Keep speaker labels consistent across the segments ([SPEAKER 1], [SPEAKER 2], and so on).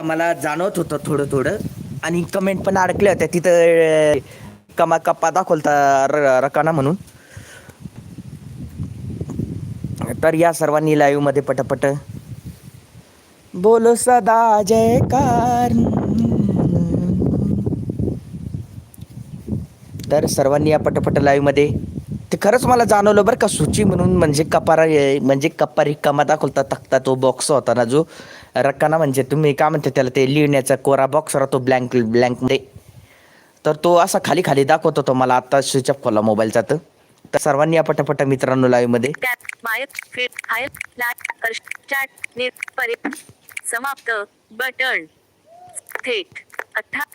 [SPEAKER 1] मला जाणवत होतं थोडं थोडं. आणि कमेंट पण अडकल्या होत्या. तिथं कमा कप्पा दाखवलता र रकाना म्हणून. तर या सर्वांनी लाईव्हमध्ये पटपट. बोलो सदा जयकार. तर सर्वांनी या पटपट लाईव्हमध्ये. ते खरंच मला जाणवलं बरं का सूची म्हणून म्हणजे कपारा म्हणजे कप्पा रिकामा दाखवता तक्ता तो बॉक्स होता ना जो. रक्काना म्हणजे तुम्ही काय म्हणते त्याला ते लिहिण्याचा कोरा बॉक्स राहतो ब्लँक ब्लँकमध्ये तर तो असा खाली खाली दाखवत होतो मला आता स्विच ऑफ खोला मोबाईलचा तर. तर सर्वांनी या पटापटा मित्रांनो
[SPEAKER 2] लाईव्हमध्ये. समाप्त. बटन थेट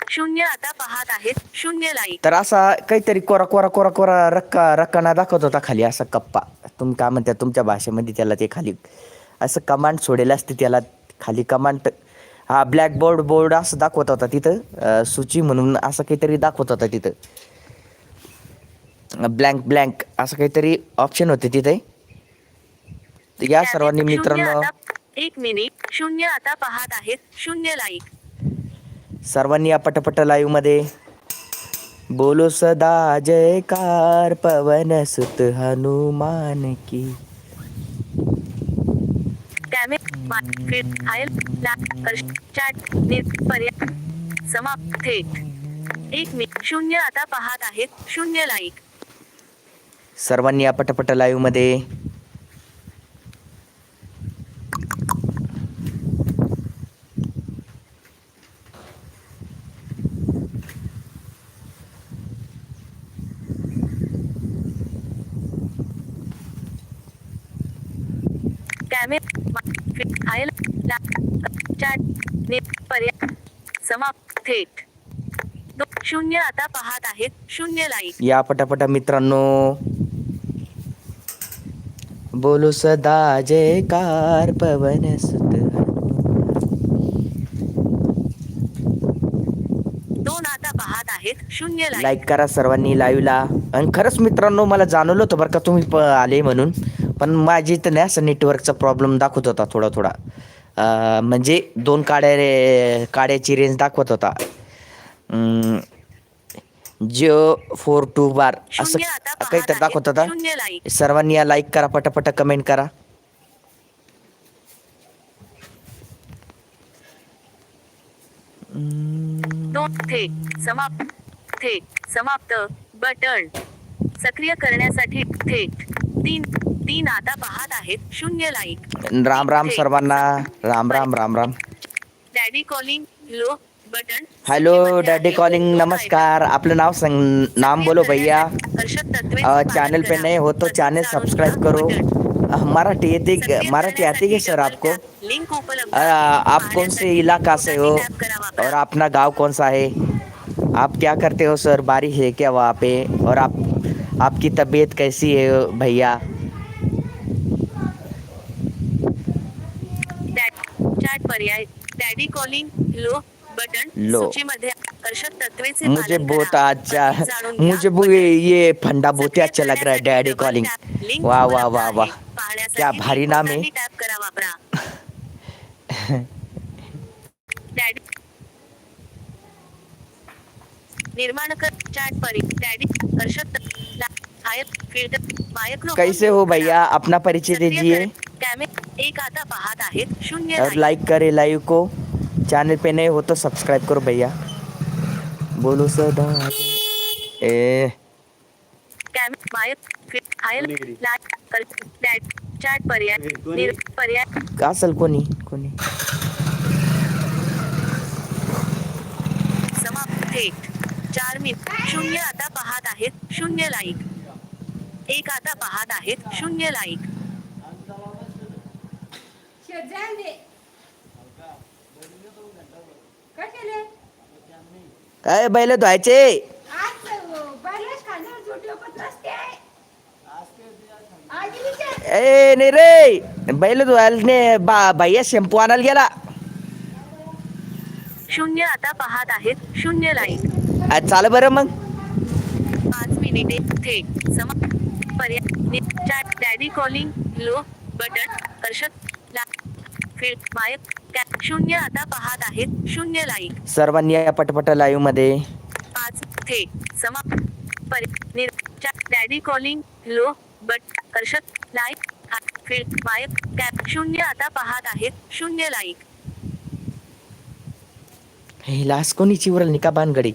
[SPEAKER 2] शून्य आता पाहत आहेत. शून्य लाईक
[SPEAKER 1] तर असा काहीतरी कोरा कोरा कोरा कोरा रक्का रक्काना दाखवत होता खाली असा कप्पा. तुम्ही काय म्हणता तुमच्या भाषेमध्ये त्याला ते खाली असं कमांड सोडेल असते त्याला. खाली कमांड हा ब्लॅक बोर्ड बोर्ड असं दाखवत होता तिथं. सूची म्हणून असं काहीतरी दाखवत होता तिथं. ब्लँक ब्लँक असं काहीतरी ऑप्शन होते तिथे. या सर्वांनी मित्रांनो
[SPEAKER 2] एक मिनिट शून्य आता पाहत आहेत. शून्य लाईक
[SPEAKER 1] सर्वांनी या पटपट लाईव्हमध्ये. बोलो सदा जयकार पवन सुत हनुमान की
[SPEAKER 2] टॅमे माय फिट हायल लाट कर्ष चॅट निर पर्याय समाप्त. थेट एक मिनिट शून्य आता पाहत आहेत. शून्य लाईक
[SPEAKER 1] सर्वांनी या पटपट लाईव्हमध्ये
[SPEAKER 2] टॅमे माय फिट हायल लाट चॅट निर पर्याय समाप्त थेट. शून्य आता पाहत आहेत. शून्य लाईक
[SPEAKER 1] या पटापट मित्रांनो. बोलो सदा जयकार पवन सुत
[SPEAKER 2] दोन आता पाहत आहेत. शून्य लाईक
[SPEAKER 1] लाईक करा सर्वांनी लाईव्हला आणि खरंच मित्रांनो मला जाणवलं होतं बरं का तुम्ही प आले म्हणून. पण माझी इथं नाही असं नेटवर्कचा प्रॉब्लेम दाखवत होता थोडा थोडा म्हणजे दोन काड्या रे काड्याची रेंज दाखवत होता. जिओ फोर टू बार असं काहीतरी दाखवत होता. सर्वांनी या लाईक करा पटापट कमेंट करा.
[SPEAKER 2] थेट समाप्त थेट समाप्त बटन सक्रिय करण्यासाठी थेट तीन तीन आता पाहत आहेत शून्य लाईक
[SPEAKER 1] राम राम सर्वांना. राम राम राम राम.
[SPEAKER 2] डॅडी कॉलिंग लो बटन
[SPEAKER 1] हॅलो डॅडी कॉलिंग नमस्कार. आपलं नाव सांग नाम बोलो भैया.
[SPEAKER 2] पालन
[SPEAKER 1] चैनल पे. नए हो तो चैनल सब्सक्राइब करो. अ, मराठी येते मराठी आती है सर आपको?
[SPEAKER 2] आहे.
[SPEAKER 1] आप कौन से इलाका से हो. और अपना गाँव कौन सा है? आप क्या करते हो सर? बारिश है क्या वहाँ पे? और आप आपकी तबीयत कैसी है भैया?
[SPEAKER 2] चॅट पर्याय डॅडी कॉलिंग लो बटन
[SPEAKER 1] लो.
[SPEAKER 2] सूचीमध्ये
[SPEAKER 1] मुझे बहुत. अच्छा. मुझे. ये ये फंडा बहुत ही अच्छा लग रहा है डैडी कॉलिंग वाह वाह वाह. वाह क्या भारी नाम है
[SPEAKER 2] कोणताही टॅप करा वापरा डॅडी निर्माण कर चॅट परी डॅडी हर्षद ला- हायप फिल्टर मायक्रोफोन
[SPEAKER 1] कैसे हो भैया? अपना परिचय
[SPEAKER 2] सक्रिय
[SPEAKER 1] दीजिए।
[SPEAKER 2] कर- कॅमे एक आता पाहत आहेत शून्य
[SPEAKER 1] और
[SPEAKER 2] लाईक.
[SPEAKER 1] लाइक करे लाइव को। चैनल पे नए हो तो सब्सक्राइब करो भैया। बोलो सदा ए।
[SPEAKER 2] कॅम मायक फिट हायल लाट कर? डॅड चॅट पर्याय निर पर्याय
[SPEAKER 1] का असेल कोणी कोणी
[SPEAKER 2] समाप्त। थेट चार मिनिट। शून्य आता पाहत आहेत शून्य लाईक एक आता पाहत आहेत शून्य लाईक.
[SPEAKER 1] काय बैल धुवायचे? ए नाही रे. बैल धुवायला ने बा भैया शॅम्पू आणायला गेला.
[SPEAKER 2] शून्य आता पाहत आहेत शून्य लाईक.
[SPEAKER 1] आज चाल बरं मग.
[SPEAKER 2] पाच मिनिटे थेट समा डॅडी कॉलिंग लो बटन हर्षद ला फिल्ड मायक कॅ- शून्य आता पाहत आहेत शून्य लाईक
[SPEAKER 1] सर्वांनी या पटपट लाईव्हमध्ये.
[SPEAKER 2] पाच. थेट समा परि निर चा- डॅडी कॉलिंग लो बट हर्षद लाईक फील्ड माय कॅप शून्य आता पाहत आहेत शून्य लाईक
[SPEAKER 1] हे लास्ट कोणीची उरल निका बानगडी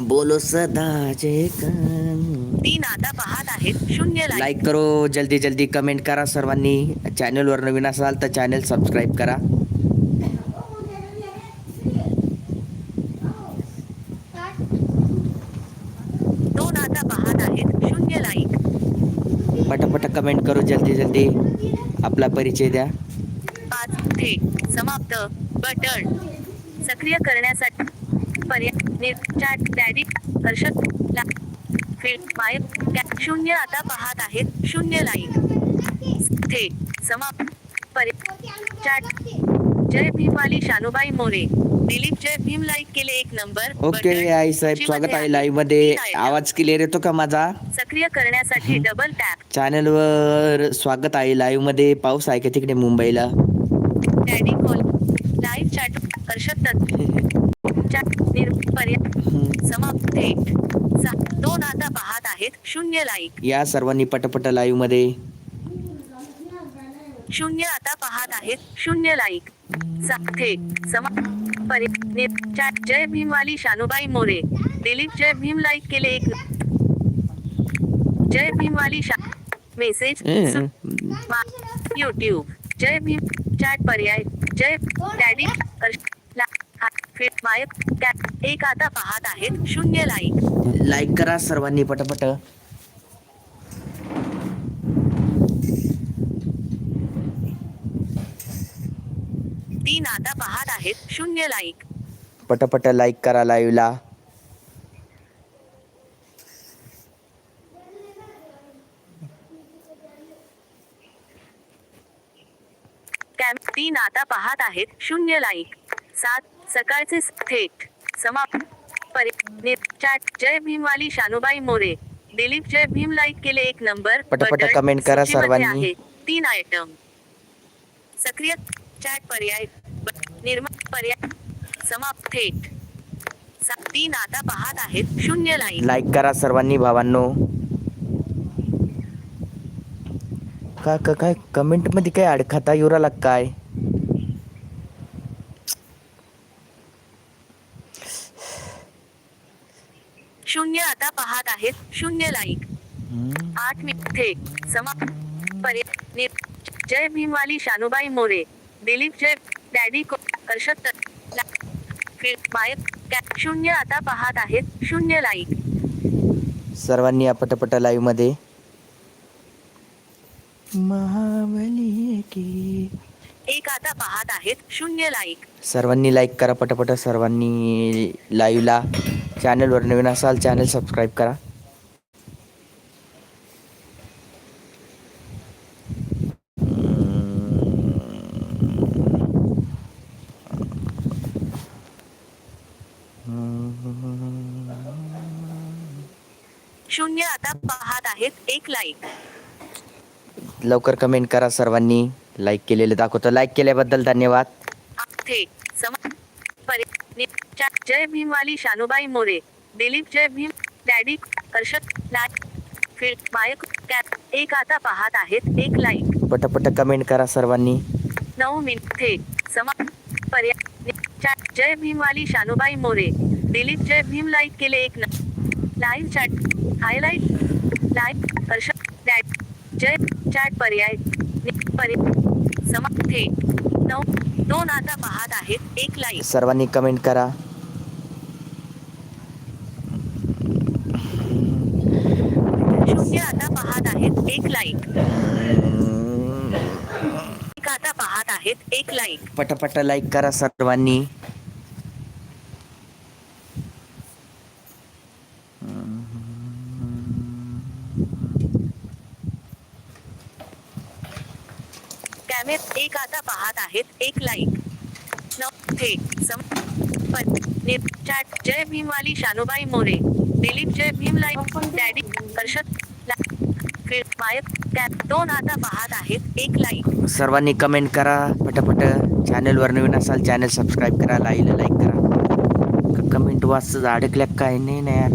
[SPEAKER 1] बोलो सदा जय कान.
[SPEAKER 2] तीन आता पाहत आहेत. शून्य लाईक
[SPEAKER 1] करो जल्दी जल्दी कमेंट करा सर्वांनी. चॅनलवर नवीन असाल तर चॅनल सबस्क्राईब करा.
[SPEAKER 2] दोन आता पाहत आहेत. शून्य लाईक
[SPEAKER 1] पटापट कमेंट करो जल्दी जल्दी. आपला परिचय द्या.
[SPEAKER 2] पाच थेट समाप्त. बटन सक्रिय करण्यासाठी पर्याय निर चॅट डॅडी हर्षद ला फील्ड माय कॅप शून्य आता पाहत आहेत. शून्य लाईक थेट समाप्त. पर्याय चॅट जय भीमवाली शानुबाई मोरे. दिलीप जय भीम लाईक केले एक नंबर
[SPEAKER 1] ओके आई साहेब स्वागत आहे.
[SPEAKER 2] लाईव्हमध्ये.
[SPEAKER 1] आवाज क्लिअर येतो का माझा?
[SPEAKER 2] सक्रिय करण्यासाठी डबल टॅप
[SPEAKER 1] चॅनलवर स्वागत आहे लाईव्हमध्ये पाऊस आहे का तिकडे मुंबईला?
[SPEAKER 2] Daddy call live chat Harshad Datta chat निर पर्याय समाप्त थेट सा- दोन आता पाहत आहेत. शून्य लाईक
[SPEAKER 1] या सर्वांनी पटपट लाईव्हमध्ये.
[SPEAKER 2] शून्य आता पाहत आहेत. शून्य लाईक सा- थेट समा पर्याय निर चॅट जय भीमवाली शानुबाई मोरे. दिलीप जय भीम लाईक केले एक. जय भीमवाली शा मेसेज सु- युट्यूब जय भीम चॅट पर्याय. जय डॅडी ला- एक आता पाहत आहेत. शून्य लाईक
[SPEAKER 1] लाईक करा सर्वांनी पटपट.
[SPEAKER 2] तीन आता पाहत आहेत. शून्य लाईक
[SPEAKER 1] पटपट लाईक करा लाईव्हला
[SPEAKER 2] तीन आता पाहत आहेत. शून्य लाईक सात सकाळचे थेट समाप्त. चॅट जय भीमवाली शानुबाई मोरे. दिलीप जय भीम लाईक केले एक नंबर.
[SPEAKER 1] पटापट comment करा सर्वांनी.
[SPEAKER 2] तीन आयटम सक्रिय चॅट पर्याय. निर्माण पर्याय. समाप्त थेट. तीन आता पाहत आहेत. शून्य लाईक
[SPEAKER 1] लाईक करा सर्वांनी भावांनो. का का काय? कमेंटमध्ये काय अडखता युराला काय?
[SPEAKER 2] शून्य आता पाहत आहेत. शून्य लाईक. आठ मिनिट. थेट समा पर्याय निर- जय भीमवाली शानुबाई मोरे. दिलीप जय डॅडी शून्य आता पाहत आहेत. शून्य लाईक
[SPEAKER 1] सर्वांनी या पटपट लाईव्हमध्ये. महाबली की
[SPEAKER 2] एक आता पाहत आहेत. शून्य लाईक
[SPEAKER 1] सर्वांनी लाईक करा पटपट. सर्वांनी लाईव्हला चॅनलवर नवीन असाल चॅनल सबस्क्राईब करा.
[SPEAKER 2] शून्य आता पाहत आहेत एक लाईक
[SPEAKER 1] लवकर कमेंट करा सर्वांनी. लाईक केलेलं दाखवतो. लाईक केल्याबद्दल धन्यवाद.
[SPEAKER 2] थेट समा चॅट जय भीमवाली शानुबाई मोरे दिलीप जय Bhim daddy Harshad like field my cap एक आता पाहत आहेत एक लाईक
[SPEAKER 1] पटपट कमेंट करा सर्वांनी.
[SPEAKER 2] नऊ मिनिट समा पर्याय जय भीमवाली शानुबाई मोरे दिलीप जय भीम लाईक केले एक live chat highlight live Harsh that जय चॅट पर्याय पर्याय समा थेट नऊ दोन आता पाहत आहेत एक लाईक
[SPEAKER 1] सर्वांनी कमेंट करा.
[SPEAKER 2] शून्य आता पाहत आहेत एक लाईक आता पाहत आहेत एक लाईक
[SPEAKER 1] पटपट लाईक करा सर्वांनी.
[SPEAKER 2] कॅमेर एक आता पाहत आहेत एक लाईक सम पण चॅट जय भीमवाली शानुबाई मोरे दिलीप जय भीम लाईक डॅडी हर्षद दोन आता पाहत आहेत एक लाईक
[SPEAKER 1] सर्वांनी कमेंट करा पटापट चॅनलवर नवीन असाल चॅनल सबस्क्राईब करा लाईला लाईक करा. कमेंट वाच अडकल्या काय नाही ना यार.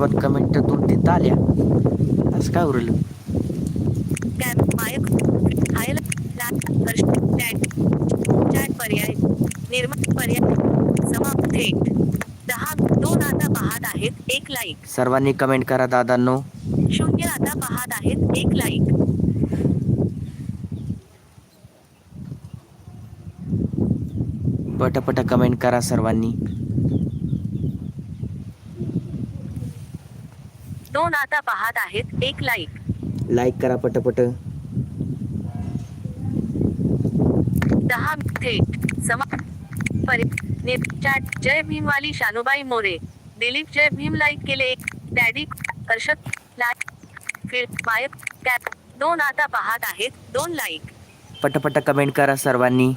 [SPEAKER 1] पण कमेंट दोन तीन आल्या. असं काय उरलं
[SPEAKER 2] कॅप मायक हायल लाट टॅग चॅट पर्याय निर्माण पर्याय समाप्त थेट. दहा दोन आता पाहत आहेत एक लाईक
[SPEAKER 1] सर्वांनी कमेंट करा दादांनो.
[SPEAKER 2] शून्य आता पाहत आहेत एक लाईक
[SPEAKER 1] पटापट कमेंट करा सर्वांनी.
[SPEAKER 2] दोन आता पाहत आहेत एक लाईक
[SPEAKER 1] लाईक करा पटापट.
[SPEAKER 2] दहा थेट समा परि निर चॅट जय भीमवाली शानुबाई मोरे. दिलीप जय भीम लाईक केले. एक डॅडी हर्षद लाईक दोन आता पाहत आहेत. दोन लाईक.
[SPEAKER 1] पटापट कमेंट करा सर्वांनी.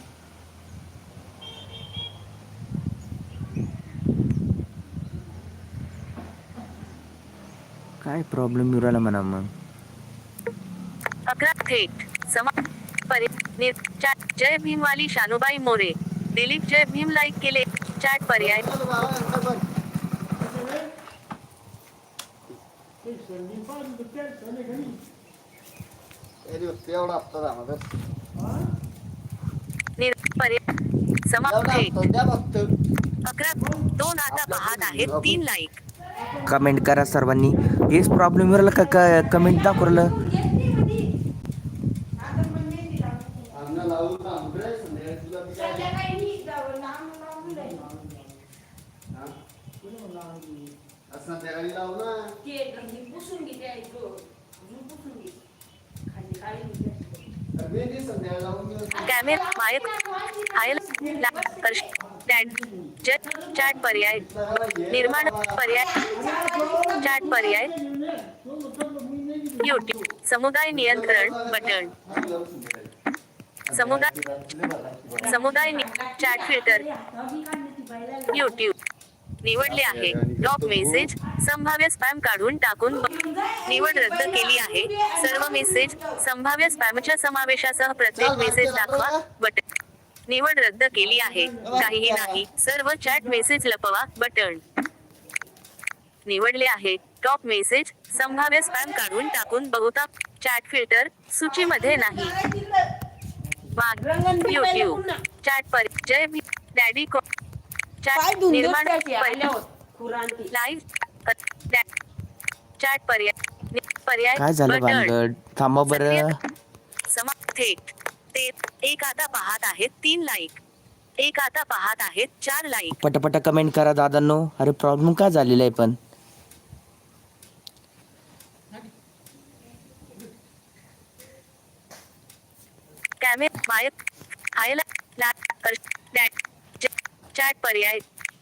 [SPEAKER 1] काय प्रॉब्लेम येऊ राहिला म्हणा मग.
[SPEAKER 2] अकरा थेट. समा परि निर चॅट जय भीमवाली शानुबाई मोरे. दिलीप जय भीम लाईक केले. चॅट पर्याय. पर्याय. अकरा दोन आता पाहत आहेत. तीन लाईक
[SPEAKER 1] कमेंट करा सर्वांनी. हेच प्रॉब्लेम का कमेंट दाखवलं
[SPEAKER 3] आमना लावून थांबलोय संध्याकाळी तुला बी काय- आज संध्याकाळी लावू ना अरे मी ती संध्याकाळी लावून देऊ.
[SPEAKER 2] कॅमेरा मायक हायल ला हर्ष टॅग जट चॅट पर्याय. निर्माण पर्याय. चॅट पर्याय. युट्यूब समुदाय नियंत्रण बटन. समुदाय समुदाय नि- चॅट फिल्टर. युट्यूब निवडले आहे. टॉप मेसेज संभाव्य स्पॅम काढून टाकून निवड रद्द केली आहे. सर्व मेसेज संभाव्य स्पॅमच्या समावेशासह प्रत्येक मेसेज दाखवा. बटन निवड रद्द केली आहे. काहीही नाही. सर्व चॅट मेसेज लपवा. बटन. निवडले आहे. टॉप मेसेज संभाव्य स्पॅम काढून टाकून बहुता चॅट फिल्टर सूचीमध्ये नाही. युट्यूब चॅट पर जय डॅडी को चॅट निर्माण लाईव्ह चॅट पर्याय
[SPEAKER 1] काय झालं. भानगड? थांबा बरं.
[SPEAKER 2] समाप्त थेट. ते एक आता पाहत आहेत तीन लाईक एक आता पाहत आहेत चार लाईक
[SPEAKER 1] पटापटा कमेंट करा दादांनो. अरे प्रॉब्लेम काय झालेला आहे पण?
[SPEAKER 2] कॅमेरा चॅट पर्याय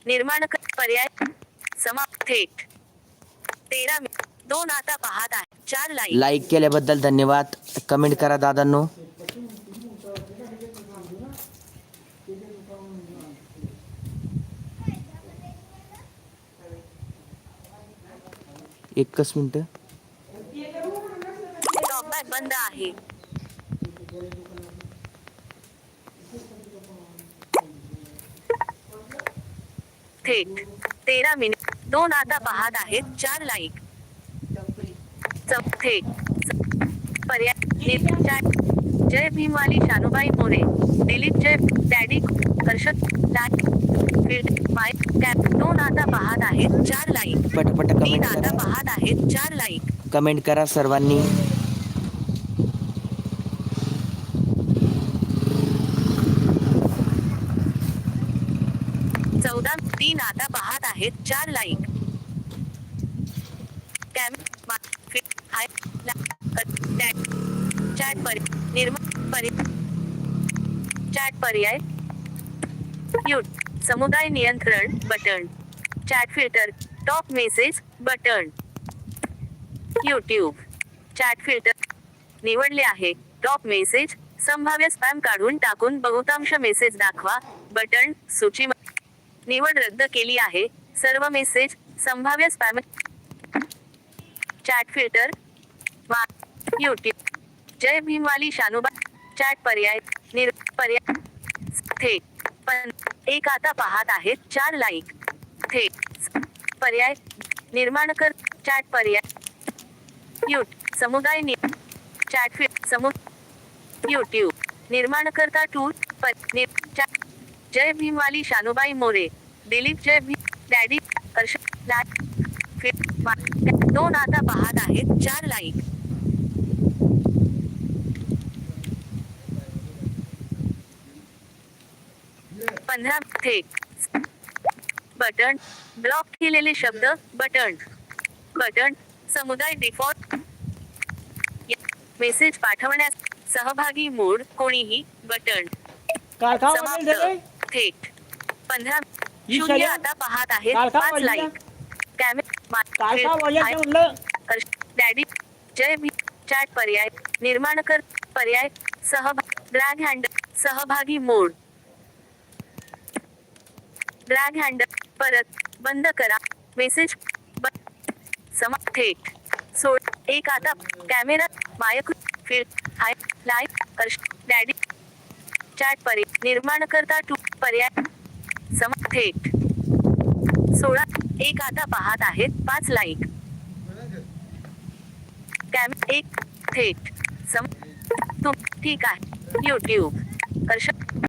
[SPEAKER 2] निर्माण पर्याय समाप्त थेट. तेरा दोन आता पाहत आहे. चार लाईक.
[SPEAKER 1] लाईक केल्याबद्दल धन्यवाद. कमेंट करा दादांनो. एकच मिनिट.
[SPEAKER 2] बंद आहे. थेट तेरा मिनिट दोन आता पाहत आहेत चार लाईक थेट पर्याय जय भीमवाली शानुबाई मोरे. दिलीप जय डॅडी फील्ड माय दोन आता पाहत आहेत चार लाईक
[SPEAKER 1] पटापटा
[SPEAKER 2] तीन
[SPEAKER 1] कमेंट
[SPEAKER 2] आता
[SPEAKER 1] करा.
[SPEAKER 2] पाहत आहेत चार लाईक
[SPEAKER 1] कमेंट करा सर्वांनी
[SPEAKER 2] चौदा तीन आता पाहत आहेत चार लाईक चॅट पर्याय चॅट पर्याय. म्यूट समुदाय नियंत्रण button. Chat filter top message button. YouTube chat filter निवडले आहे. टॉप मेसेज संभाव्य स्पॅम काढून टाकून बहुतांश मेसेज दाखवा. बटन सूची निवड रद्द केली आहे. सर्व मेसेज संभाव्य स्पॅम चॅट फिल्टर युट्यूब जय भीमवाली शानुबा चॅट पर्याय निर पर्याय थेट पण एक आता पाहत आहेत चार लाईक थेट पर्याय निर्माण कर चॅट पर्याय. युट समुदाय नि चॅट फीड समु युट्यूब निर्माण करता पर चॅट जय भीमवाली शानुबाई मोरे. दिलीप जय भीम डॅडी हर्ष लाट फीड मा- दोन आता पाहत आहेत चार लाईक पंधरा थेट बटन ब्लॉक केलेले शब्द बटन बटन समुदाय डिफॉल्ट मेसेज पाठवण्यास सहभागी मूड कोणीही बटन थेट पंधरा शून्य आता पाहत पाच? लाईक डॅडी जय भी चॅट पर्याय निर्माण कर पर्याय सहभाग ड्रॅग हँड सहभागी मोड. ड्रॅग हँड परत बंद करा. मेसेज समा थेट. सोड. एक आता कॅमेरा मायक field hi live Harsh daddy chat पर्याय निर्माण करता टू पर्याय. थेट सोळा. एक आता पाहत आहेत. पाच लाईक कॅम एक. थेट. सम तुम ठीक आहे. युट्यूब हर्ष